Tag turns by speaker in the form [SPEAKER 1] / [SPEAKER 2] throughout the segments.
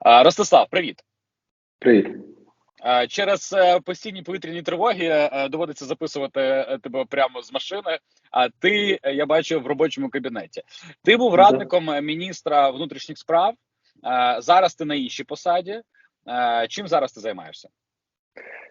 [SPEAKER 1] А, Ростислав, привіт.
[SPEAKER 2] Привіт.
[SPEAKER 1] Через е, постійні повітряні тривоги е, доводиться записувати е, тебе прямо з машини. А ти я бачу в робочому кабінеті. Ти був радником міністра внутрішніх справ. Зараз ти на іншій посаді. Чим зараз ти займаєшся?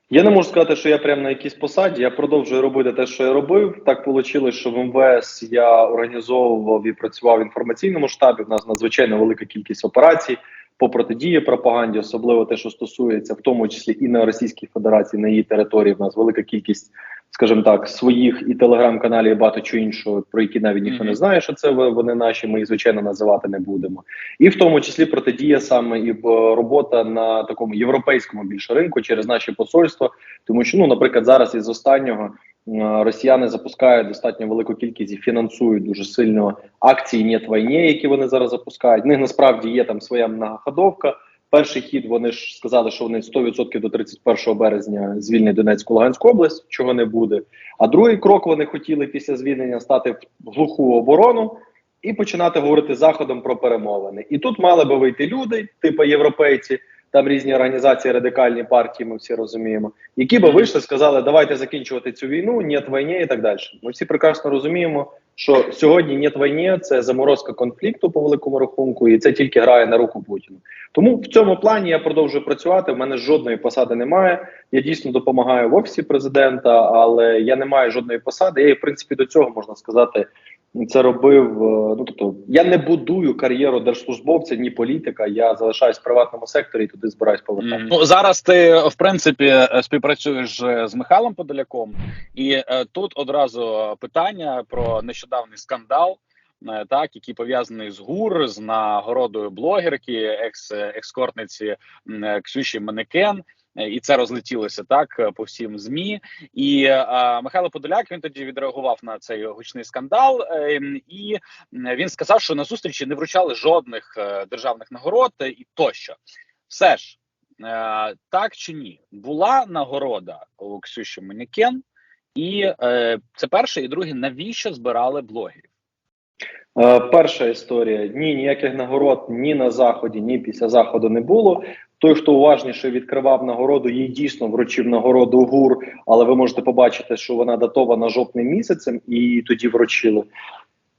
[SPEAKER 2] Я не можу сказати, що я прямо на якійсь посаді. Я продовжую робити те, що я робив. Так вийшло, що в МВС я організовував і працював в інформаційному штабі. У нас надзвичайно велика кількість операцій по протидії пропаганді, особливо те, що стосується, в тому числі і на Російській Федерації, на її території. В нас велика кількість, скажімо так, своїх і телеграм-каналів, і багато чого іншого, про які навіть ніхто не знає, що це вони наші. Ми їх звичайно називати не будемо. І в тому числі протидія саме і робота на такому європейському більше ринку через наші посольства. Тому що, ну, наприклад, зараз із останнього е, росіяни запускають достатньо велику кількість і фінансують дуже сильно акції «Нет війні», які вони зараз запускають. В них насправді є там своя многоходовка. Перший хід вони ж сказали, що вони 100% до 31 березня звільнять Донецьку Луганську область, чого не буде. А другий крок вони хотіли після звільнення стати в глуху оборону і починати говорити заходом про перемовини. І тут мали би вийти люди, типу європейці, там різні організації, радикальні партії, ми всі розуміємо, які би вийшли, сказали, давайте закінчувати цю війну, нет війни і так далі. Ми всі прекрасно розуміємо, що сьогодні нет війни – це заморозка конфлікту по великому рахунку, і це тільки грає на руку Путіну. Тому в цьому плані я продовжую працювати. В мене жодної посади немає. Я дійсно допомагаю в офісі президента, але я не маю жодної посади. Я, і, в принципі, до цього можна сказати, це робив. е, Ну тобто, я не будую кар'єру держслужбовця, ні політика. Я залишаюсь в приватному секторі і туди збираюсь повертати.
[SPEAKER 1] Ну зараз ти в принципі е, співпрацюєш з Михайлом Подоляком, і е, тут одразу питання про нещодавний скандал. е, Так, який пов'язаний з ГУР з нагородою блогерки, екс екскортниці Ксюші Манекен, і це розлетілося так е, по всім змі. І е, Михайло Подоляк він тоді відреагував на цей гучний скандал, е, і він сказав, що на зустрічі не вручали жодних е, державних нагород е, і тощо. Все ж е, так чи ні, була нагорода у Ксюші Манікен, і е, це перше, і друге, навіщо збирали блогерів?
[SPEAKER 2] Е, перша історія: ні, ніяких нагород ні на заході, ні після заходу не було. Той, хто уважніше відкривав нагороду, їй дійсно вручив нагороду ГУР, але ви можете побачити, що вона датована жовтним місяцем, і тоді вручили.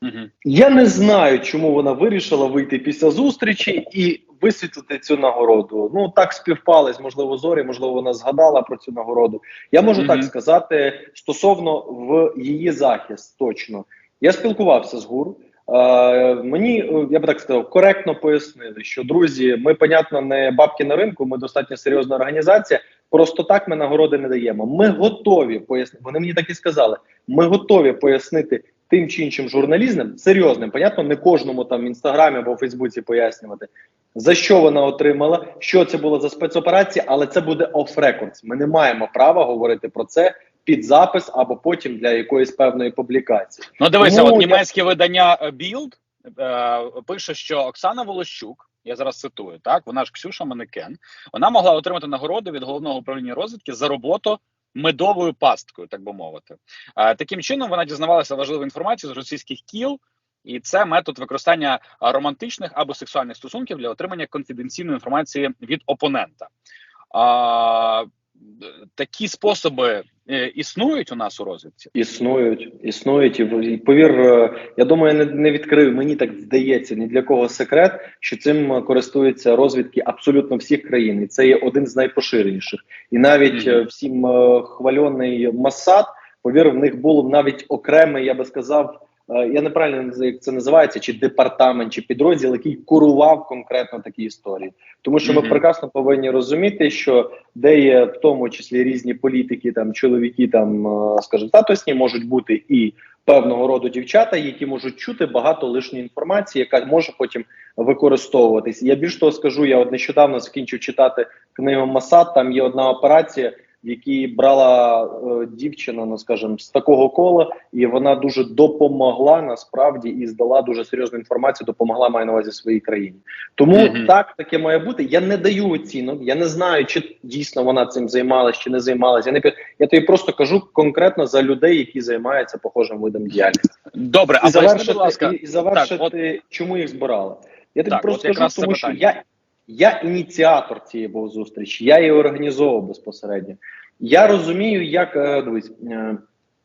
[SPEAKER 1] Угу.
[SPEAKER 2] Я не знаю, чому вона вирішила вийти після зустрічі і висвітлити цю нагороду. Ну так співпались, можливо, зорі, можливо, вона згадала про цю нагороду. Я можу так сказати стосовно в її захист. Точно я спілкувався з ГУР. Е, мені е, я би так сказав, коректно пояснили, що друзі, ми понятно не бабки на ринку. Ми достатньо серйозна організація. Просто так ми нагороди не даємо. Ми готові пояснити. Вони мені так і сказали. Ми готові пояснити тим чи іншим журналістам, серйозним, понятно, не кожному там в інстаграмі або в Фейсбуці пояснювати, за що вона отримала, що це було за спецоперація, але це буде records. Ми не маємо права говорити про це під запис або потім для якоїсь певної публікації.
[SPEAKER 1] Ну дивися,
[SPEAKER 2] Тому
[SPEAKER 1] от
[SPEAKER 2] я-
[SPEAKER 1] німецьке видання е, Bild е, пише, що Оксана Волощук, я зараз цитую, так вона ж Ксюша Манекен, вона могла отримати нагороду від головного управління розвідки за роботу. Медовою пасткою, так би мовити, Е, таким чином вона дізнавалася важливу інформацію з російських кіл, і це метод використання романтичних або сексуальних стосунків для отримання конфіденційної інформації від опонента. А, такі способи е, існують у нас у розвідці.
[SPEAKER 2] Існують, існують і повір. е, Я думаю, я не, не відкрив. Мені так здається, ні для кого секрет, що цим е, користуються розвідки абсолютно всіх країн, і це є один з найпоширеніших. І навіть
[SPEAKER 1] mm
[SPEAKER 2] -hmm. всім е, хвальоний Масад, повір, в них було навіть окремий, я би сказав. Е, Я неправильно не знаю, як це називається, чи департамент, чи підрозділ, який курував конкретно такі історії, тому що ми
[SPEAKER 1] Мгм.
[SPEAKER 2] прекрасно повинні розуміти, що де є в тому числі різні політики, там чоловіки, там е, скажімо, статусні можуть бути і певного роду дівчата, які можуть чути багато лишньої інформації, яка може потім використовуватись. Я більш того скажу, я от нещодавно закінчив читати книгу Масад. Там є одна операція, в якій брала е, дівчина, ну скажімо, з такого кола, і вона дуже допомогла насправді і здала дуже серйозну інформацію. Допомогла маю на увазі своїй країні. Тому
[SPEAKER 1] Мгм.
[SPEAKER 2] так таке має бути. Я не даю оцінок. Я не знаю, чи дійсно вона цим займалась, чи не займалась. Я не я тобі просто кажу конкретно за людей, які займаються похожим видом діяльності.
[SPEAKER 1] Добре,
[SPEAKER 2] І
[SPEAKER 1] а будь
[SPEAKER 2] завершити,
[SPEAKER 1] ласка,
[SPEAKER 2] і, і завершити
[SPEAKER 1] Так, от-
[SPEAKER 2] чому їх збирали. Я тобі
[SPEAKER 1] Так,
[SPEAKER 2] просто
[SPEAKER 1] от
[SPEAKER 2] скажу, тому що
[SPEAKER 1] питання.
[SPEAKER 2] я, я ініціатор цієї зустрічі, я її організовував безпосередньо. Я розумію, як е, дивись, е,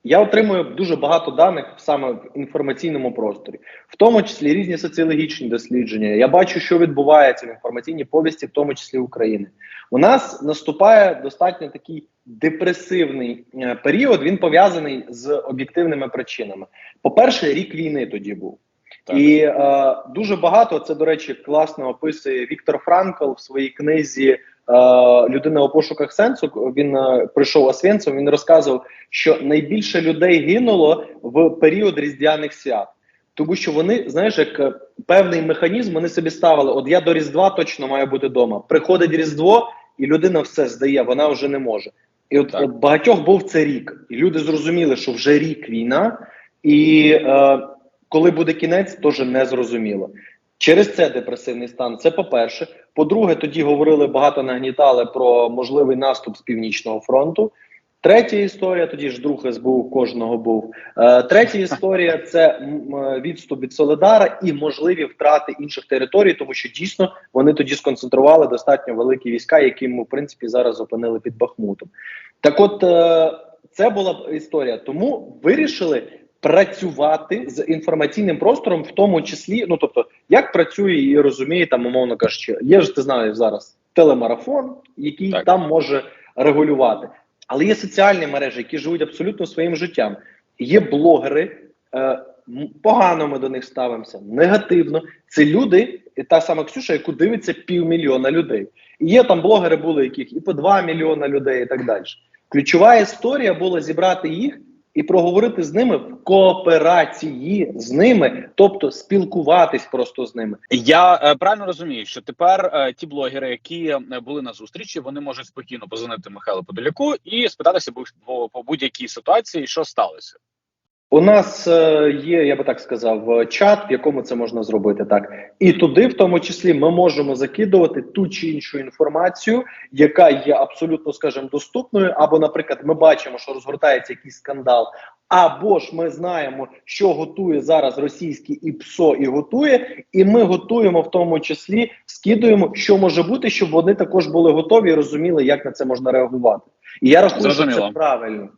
[SPEAKER 2] я отримую дуже багато даних саме в інформаційному просторі, в тому числі різні соціологічні дослідження. Я бачу, що відбувається в інформаційній повісті, в тому числі України. У нас наступає достатньо такий депресивний е, період. Він пов'язаний з об'єктивними причинами. По-перше, рік війни тоді був.
[SPEAKER 1] Так.
[SPEAKER 2] І е, дуже багато це, до речі, класно описує Віктор Франкл в своїй книзі е, Людина у пошуках сенсу. Він е, прийшов Освенцем, Він розказував, що найбільше людей гинуло в період різдвяних свят. Тому що вони, знаєш, як е, певний механізм вони собі ставили: от я до Різдва точно маю бути вдома. Приходить Різдво, і людина все здає, вона вже не може. І от,
[SPEAKER 1] Так.
[SPEAKER 2] от багатьох був це рік, і люди зрозуміли, що вже рік війна, і е, коли буде кінець, теж не зрозуміло. Через це депресивний стан. Це по-перше. По-друге, тоді говорили багато нагнітали про можливий наступ з північного фронту. Третя історія, тоді ж друг СБУ кожного був. Е, третя історія це відступ від Солидара і можливі втрати інших територій, тому що дійсно вони тоді сконцентрували достатньо великі війська, які ми в принципі зараз опинили під Бахмутом. Так, от е, це була історія. Тому вирішили працювати з інформаційним простором, в тому числі, ну тобто, як працює і розуміє там, умовно кажучи, є ж ти знаєш зараз телемарафон, який
[SPEAKER 1] Так.
[SPEAKER 2] там може регулювати. Але є соціальні мережі, які живуть абсолютно своїм життям. Є блогери, е, погано ми до них ставимося, негативно. Це люди, і та сама Ксюша, яку дивиться півмільйона людей. І є там блогери, були яких і по 2 мільйона людей, і так далі. Ключова історія була зібрати їх і проговорити з ними в кооперації з ними, тобто спілкуватись просто з ними.
[SPEAKER 1] Я е, правильно розумію, що тепер е, ті блогери, які е, були на зустрічі, вони можуть спокійно позвонити Михайлу Подоляку і спитатися бо, по, будь-якій ситуації, що сталося.
[SPEAKER 2] У нас е, є, я би так сказав, е, чат, в якому це можна зробити так. І туди, в тому числі, ми можемо закидувати ту чи іншу інформацію, яка є абсолютно, скажімо, доступною. Або, наприклад, ми бачимо, що розгортається якийсь скандал, або ж ми знаємо, що готує зараз російський ІПСО і готує, і ми готуємо в тому числі, скидуємо, що може бути, щоб вони також були готові і розуміли, як на це можна реагувати. І я рахую, що це правильно.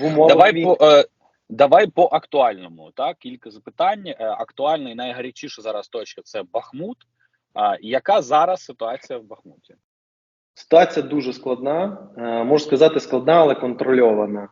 [SPEAKER 2] В умовах
[SPEAKER 1] Давай по давай по актуальному. Так, кілька запитань. Е, актуальна і найгарячіша зараз точка це Бахмут. Яка зараз ситуація в Бахмуті?
[SPEAKER 2] Ситуація дуже складна, е, можу сказати, складна, але контрольована.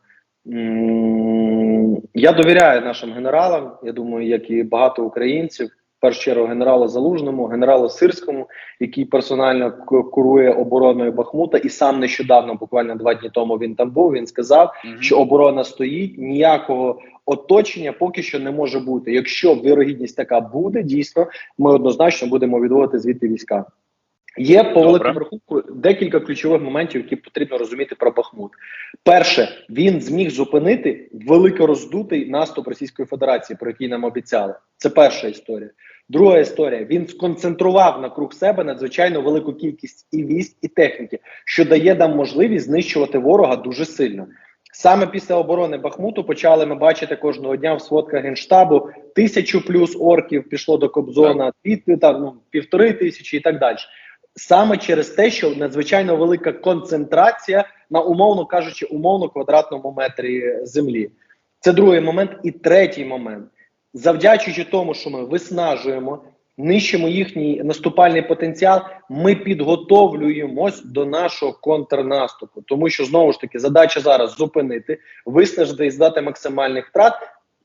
[SPEAKER 2] Я довіряю нашим генералам. Я думаю, як і багато українців. Першу чергу генералу Залужному, генералу Сирському, який персонально курує обороною Бахмута, і сам нещодавно, буквально два дні тому, він там був. Він сказав,
[SPEAKER 1] Мгм.
[SPEAKER 2] що оборона стоїть, ніякого оточення поки що не може бути. Якщо вірогідність така буде, дійсно, ми однозначно будемо відводити звідти війська. Є по
[SPEAKER 1] Добре.
[SPEAKER 2] великому рахунку декілька ключових моментів, які потрібно розуміти про Бахмут. Перше, він зміг зупинити велико роздутий наступ Російської Федерації, про який нам обіцяли. Це перша історія. Друга історія: він сконцентрував навкруг себе надзвичайно велику кількість і військ, і техніки, що дає нам можливість знищувати ворога дуже сильно. Саме після оборони Бахмуту почали ми бачити кожного дня в сводках генштабу тисячу плюс орків пішло до Кобзона, там ну, півтори тисячі і так далі. Саме через те, що надзвичайно велика концентрація на умовно кажучи, умовно квадратному метрі землі. Це другий момент. І третій момент, завдячуючи тому, що ми виснажуємо, нищимо їхній наступальний потенціал, ми підготовлюємось до нашого контрнаступу. Тому що знову ж таки задача зараз зупинити, виснажити і здати максимальних втрат.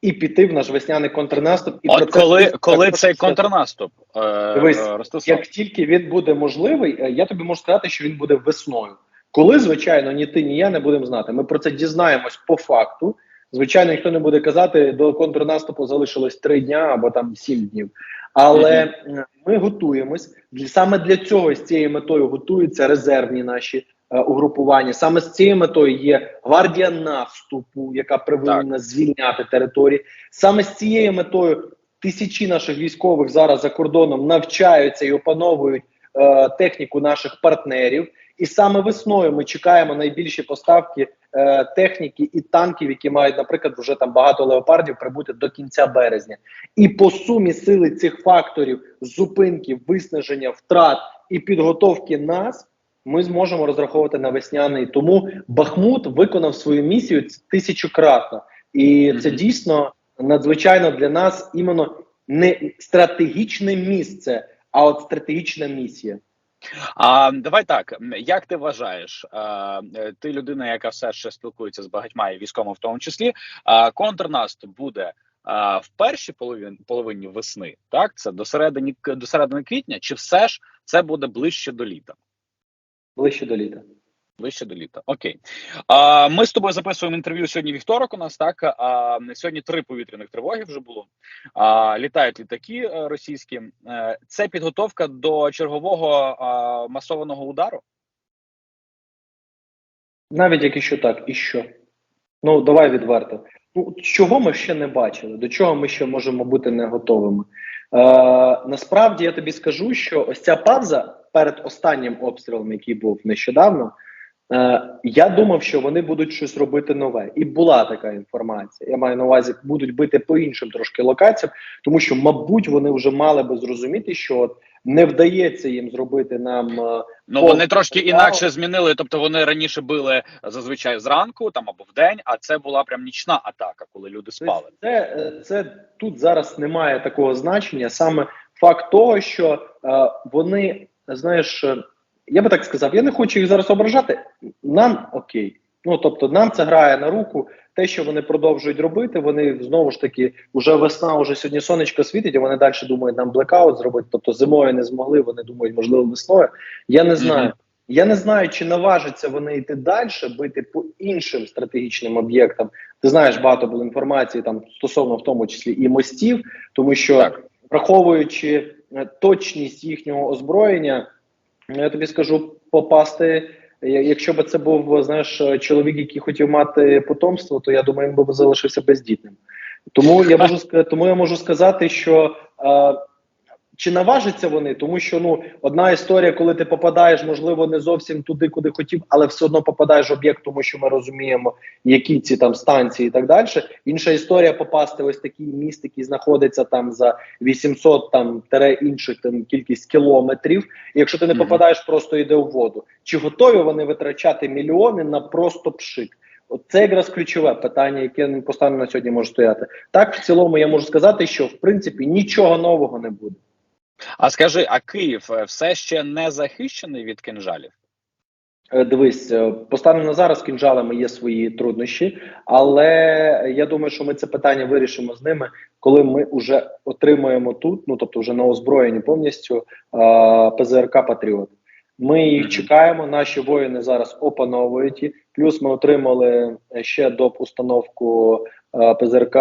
[SPEAKER 2] І піти в наш весняний контрнаступ, і
[SPEAKER 1] От
[SPEAKER 2] це
[SPEAKER 1] коли,
[SPEAKER 2] також
[SPEAKER 1] коли цей контрнаступ, е,
[SPEAKER 2] Дивись,
[SPEAKER 1] е,
[SPEAKER 2] як тільки він буде можливий, е, я тобі можу сказати, що він буде весною. Коли, звичайно, ні ти, ні я не будемо знати. Ми про це дізнаємось по факту. Звичайно, ніхто не буде казати, до контрнаступу залишилось три дня або там сім днів. Але е, ми готуємось Для- саме для цього з цією метою готуються резервні наші е, угрупування. Саме з цією метою є гвардія наступу, яка повинна звільняти території. Саме з цією метою тисячі наших військових зараз за кордоном навчаються і опановують е, техніку наших партнерів. І саме весною ми чекаємо найбільші поставки е, техніки і танків, які мають, наприклад, вже там багато леопардів прибути до кінця березня. І по сумі сили цих факторів зупинки, виснаження, втрат і підготовки нас. Ми зможемо розраховувати на весняний. Тому Бахмут виконав свою місію тисячократно, і це дійсно надзвичайно для нас іменно не стратегічне місце, а от стратегічна місія.
[SPEAKER 1] А давай так. Як ти вважаєш, а, е, ти людина, яка все ще спілкується з багатьма і військовими, в тому числі, а, контрнаступ буде а, в першій половині, половині весни, так? Це до середини до середини квітня, чи все ж це буде ближче до літа?
[SPEAKER 2] Ближче до літа.
[SPEAKER 1] Ближче до літа. Окей. А, ми з тобою записуємо інтерв'ю сьогодні вівторок. У нас так. А, сьогодні три повітряних тривоги вже було. А, літають літаки е, російські. Е, це підготовка до чергового а, масованого удару.
[SPEAKER 2] Навіть якщо так, і що? Ну давай відверто. Ну чого ми ще не бачили? До чого ми ще можемо бути не готовими? Е, насправді я тобі скажу, що ось ця пауза перед останнім обстрілом, який був нещодавно. Е, я думав, що вони будуть щось робити нове, і була така інформація. Я маю на увазі, будуть бити по іншим трошки локаціям, тому що, мабуть, вони вже мали би зрозуміти, що от не вдається їм зробити нам е,
[SPEAKER 1] Ну вони трошки інакше змінили. Тобто вони раніше били зазвичай зранку, там або вдень, а це була прям нічна атака, коли люди спали.
[SPEAKER 2] Це, е, це тут зараз немає такого значення. Саме факт того, що е, вони знаєш, е, я би так сказав, я не хочу їх зараз ображати. Нам окей. Ну тобто, нам це грає на руку. Те, що вони продовжують робити, вони знову ж таки вже весна, вже сьогодні сонечко світить, і вони далі думають нам блекаут зробити. Тобто зимою не змогли. Вони думають, можливо, весною. Я не знаю. Я не знаю, чи наважаться вони йти далі, бити по іншим стратегічним об'єктам. Ти знаєш, багато було інформації там стосовно в тому числі і мостів, тому що
[SPEAKER 1] Так.
[SPEAKER 2] враховуючи е, точність їхнього озброєння, я тобі скажу попасти. Якщо б це був знаєш чоловік, який хотів мати потомство, то я думаю, він би залишився бездітним. Тому я можу тому я можу сказати, що е, чи наважаться вони, тому що ну одна історія, коли ти попадаєш, можливо, не зовсім туди, куди хотів, але все одно попадаєш в об'єкт, тому що ми розуміємо, які ці там станції і так далі. Інша історія попасти ось такий міст, який знаходиться там за 800 там тере інших там кількість кілометрів. І якщо ти не
[SPEAKER 1] Мгм.
[SPEAKER 2] попадаєш, просто йде у воду. Чи готові вони витрачати мільйони на просто пшик? От це якраз ключове питання, яке постійно на сьогодні може стояти. Так, в цілому я можу сказати, що в принципі нічого нового не буде.
[SPEAKER 1] А скажи, а Київ е, все ще не захищений від кинжалів?
[SPEAKER 2] Е, Дивись, е, постаном на зараз кінжалами є свої труднощі, але я думаю, що ми це питання вирішимо з ними, коли ми вже отримаємо тут, ну тобто вже на озброєнні повністю ПЗРК Патріот. Ми їх чекаємо. Наші воїни зараз опановують. Плюс ми отримали ще доп. установку ПЗРК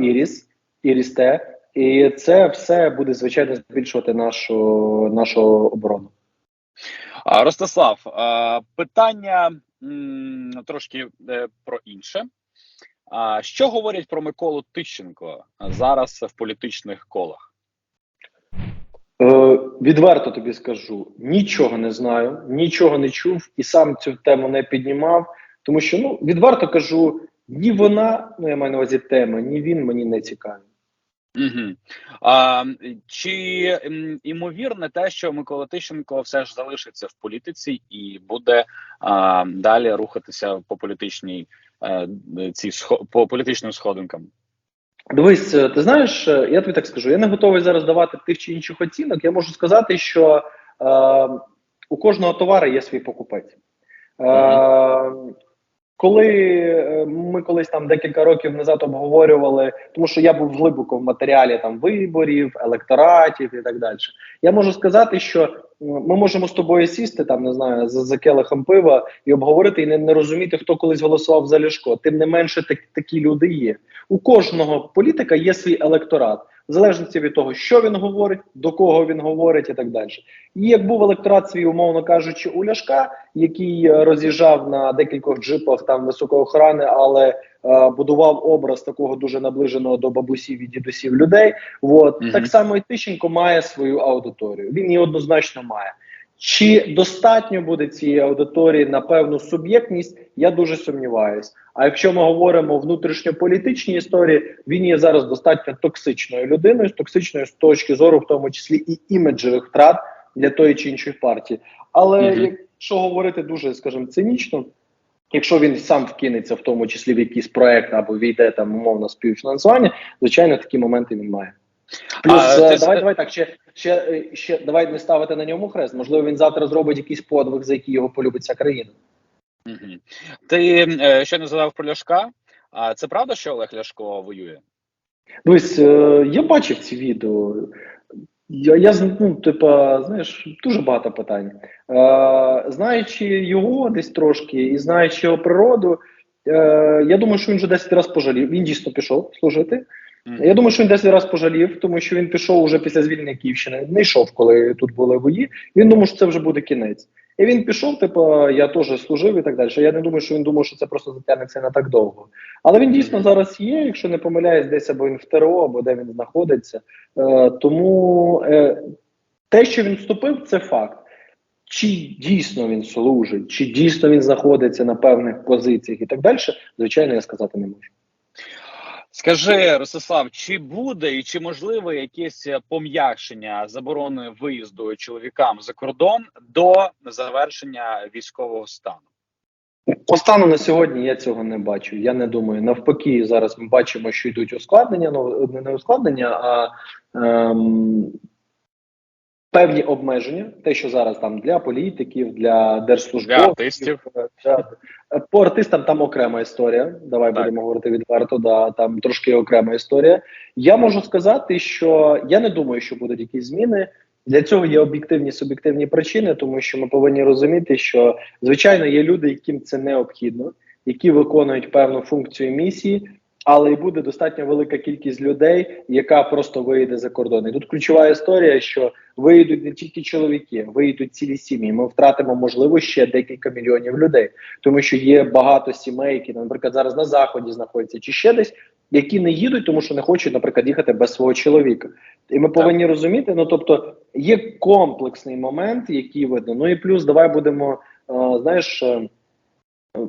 [SPEAKER 2] Іріс, Іріс Т. І це все буде звичайно збільшувати нашу нашу оборону.
[SPEAKER 1] Ростислав, питання трошки е, про інше. Що говорять про Миколу Тищенко зараз в політичних колах?
[SPEAKER 2] Е, відверто тобі скажу, нічого не знаю, нічого не чув і сам цю тему не піднімав, тому що ну відверто кажу, ні вона, ну я маю на увазі тема, ні він мені не цікаві.
[SPEAKER 1] Угу. А, чи імовірне те, що Микола Тищенко все ж залишиться в політиці і буде а, далі рухатися по політичній е, цій схо- по політичним сходинкам?
[SPEAKER 2] Дивись, е, ти знаєш, е, я тобі так скажу, я не готовий зараз давати тих чи інших оцінок. Я можу сказати, що е, у кожного товару є свій покупець. Е, коли е, ми колись там декілька років назад обговорювали, тому що я був глибоко в матеріалі там виборів, електоратів і так далі. Я можу сказати, що ми можемо з тобою сісти там, не знаю, за, за келихом пива і обговорити, і не, не розуміти, хто колись голосував за Ляшко. Тим не менше, так, такі люди є. У кожного політика є свій електорат, в залежності від того, що він говорить, до кого він говорить, і так далі. І як був електорат свій, умовно кажучи, у Ляшка, який е, роз'їжджав на декількох джипах там високої охорони, але е, будував образ такого дуже наближеного до бабусів і дідусів людей. От
[SPEAKER 1] Мгм.
[SPEAKER 2] так само і Тищенко має свою аудиторію. Він її однозначно має. Чи достатньо буде цієї аудиторії на певну суб'єктність? Я дуже сумніваюсь. А якщо ми говоримо внутрішньополітичній історії, він є зараз достатньо токсичною людиною, токсичною з точки зору, в тому числі і іміджевих втрат для тої чи іншої партії. Але
[SPEAKER 1] Мгм.
[SPEAKER 2] якщо говорити дуже, скажімо, цинічно, якщо він сам вкинеться, в тому числі в якийсь проект або війде там умовно співфінансування, звичайно, такі моменти він має. Плюс
[SPEAKER 1] А,
[SPEAKER 2] е,
[SPEAKER 1] ти
[SPEAKER 2] давай, давай так ще, ще, ще давай не ставити на ньому хрест. Можливо, він завтра зробить якийсь подвиг, за який його полюбить вся країна.
[SPEAKER 1] Мгм. Ти е, ще не згадав про Ляшка. А це правда, що Олег Ляшко воює?
[SPEAKER 2] Дивись, е, я бачив ці відео. Я, я ну, типа, знаєш, дуже багато питань. Е, знаючи його десь трошки і знаючи його природу, е, я думаю, що він вже 10 разів пожалів. Він дійсно пішов служити. Я думаю, що він 10 разів пожалів, тому що він пішов уже після звільнення Київщини. Не йшов, коли тут були бої. Він думав, що це вже буде кінець. І він пішов, типу, я теж служив і так далі. Я не думаю, що він думав, що це просто затягнеться на так довго. Але він дійсно зараз є, якщо не помиляюсь, десь або він в ТРО, або де він знаходиться. Е, тому е, те, що він вступив, це факт. Чи дійсно він служить, чи дійсно він знаходиться на певних позиціях і так далі, звичайно, я сказати не можу.
[SPEAKER 1] Скажи, Ростислав, чи буде і чи можливе якесь пом'якшення заборони виїзду чоловікам за кордон до завершення військового стану?
[SPEAKER 2] По стану на сьогодні я цього не бачу. Я не думаю. Навпаки, зараз ми бачимо, що йдуть ускладнення, ну не ускладнення, а ем, певні обмеження. Те, що зараз там для політиків, для держслужбовців,
[SPEAKER 1] Для артистів.
[SPEAKER 2] е, для- по артистам там окрема історія. Давай
[SPEAKER 1] Так.
[SPEAKER 2] будемо говорити відверто. Да, там трошки окрема історія. Я можу сказати, що я не думаю, що будуть якісь зміни. Для цього є об'єктивні суб'єктивні причини, тому що ми повинні розуміти, що звичайно є люди, яким це необхідно, які виконують певну функцію місії, але і буде достатньо велика кількість людей, яка просто виїде за кордон. І тут ключова історія, що виїдуть не тільки чоловіки, виїдуть цілі сім'ї. Ми втратимо можливо ще декілька мільйонів людей, тому що є багато сімей, які, наприклад, зараз на заході знаходяться, чи ще десь, які не їдуть, тому що не хочуть, наприклад, їхати без свого чоловіка. І ми повинні розуміти, ну тобто є комплексний момент, який видно. Ну і плюс давай будемо, е, знаєш, е,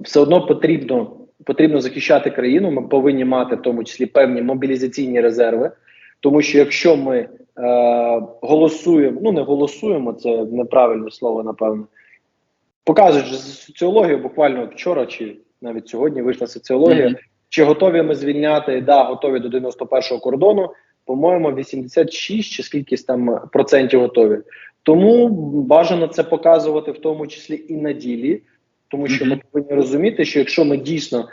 [SPEAKER 2] все одно потрібно потрібно захищати країну. Ми повинні мати в тому числі певні мобілізаційні резерви. Тому що якщо ми е, голосуємо, ну не голосуємо, це неправильне слово, напевно. Показують соціологію, буквально вчора чи навіть сьогодні вийшла соціологія.
[SPEAKER 1] Мгм.
[SPEAKER 2] Чи готові ми звільняти? Да, готові до 91-го кордону. По-моєму, 86 чи скількись там процентів готові. Тому бажано це показувати в тому числі і на ділі, тому що ми повинні розуміти, що якщо ми дійсно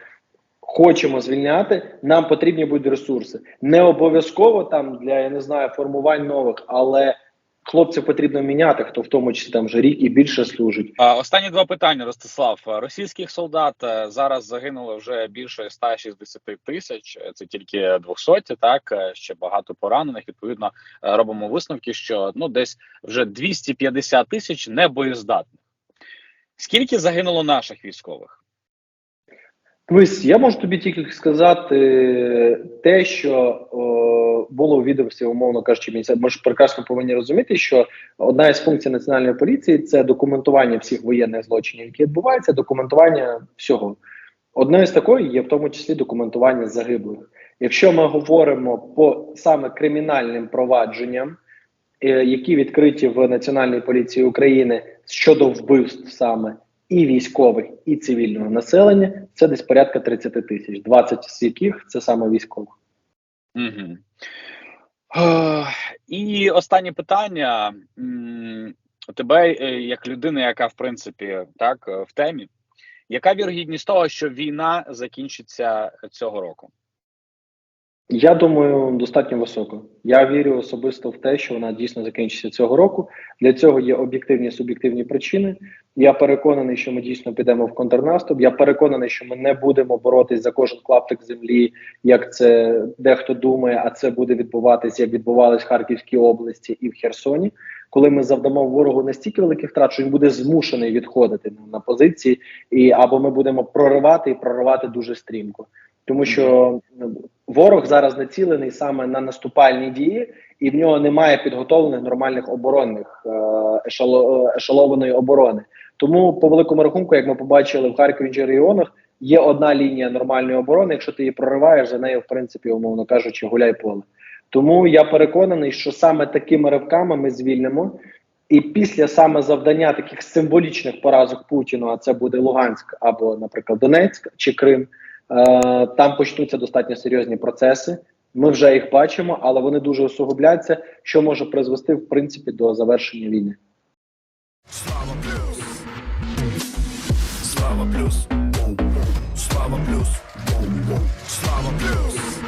[SPEAKER 2] хочемо звільняти, нам потрібні будуть ресурси. Не обов'язково там для я не знаю формувань нових, але хлопців потрібно міняти, хто в тому числі там вже рік і більше служить.
[SPEAKER 1] А, Останні два питання, Ростислав. Російських солдат е, зараз загинуло вже більше 160 тисяч. Е, Це тільки 200, так е, ще багато поранених. Відповідно, робимо висновки, що ну десь вже 250 тисяч небоєздатних. Скільки загинуло наших військових?
[SPEAKER 2] Дивись, я можу тобі тільки сказати те, що о, було у відомстві, умовно кажучи, мені це ми ж прекрасно повинні розуміти, що одна із функцій національної поліції це документування всіх воєнних злочинів, які відбуваються, документування всього. Одною з такої є в тому числі документування загиблих. Якщо ми говоримо по саме кримінальним провадженням, е, які відкриті в Національній поліції України щодо вбивств саме і військових, і цивільного населення, це десь порядка 30 тисяч, 20 з яких це саме військових.
[SPEAKER 1] Угу. І останнє питання. Тебе, е, як людина, яка в принципі так е, в темі, яка вірогідність того, що війна закінчиться цього року?
[SPEAKER 2] Я думаю, достатньо високо. Я вірю особисто в те, що вона дійсно закінчиться цього року. Для цього є об'єктивні суб'єктивні причини. Я переконаний, що ми дійсно підемо в контрнаступ. Я переконаний, що ми не будемо боротись за кожен клаптик землі, як це дехто думає, а це буде відбуватись, як відбувалось в Харківській області і в Херсоні. Коли ми завдамо ворогу настільки великих втрат, що він буде змушений відходити на позиції, і або ми будемо проривати і проривати дуже стрімко, тому що ну, ворог зараз націлений саме на наступальні дії, і в нього немає підготовлених нормальних оборонних е, е, ешелованої оборони. Тому, по великому рахунку, як ми побачили в Харкові інших регіонах, є одна лінія нормальної оборони. Якщо ти її прориваєш, за нею, в принципі, умовно кажучи, гуляй поле. Тому я переконаний, що саме такими ривками ми звільнимо. І після саме завдання таких символічних поразок Путіну, а це буде Луганськ або, наприклад, Донецьк чи Крим, е, там почнуться достатньо серйозні процеси. Ми вже їх бачимо, але вони дуже усугубляться, що може призвести в принципі до завершення війни.
[SPEAKER 3] Слава плюс. Слава плюс. Слава плюс. Слава плюс.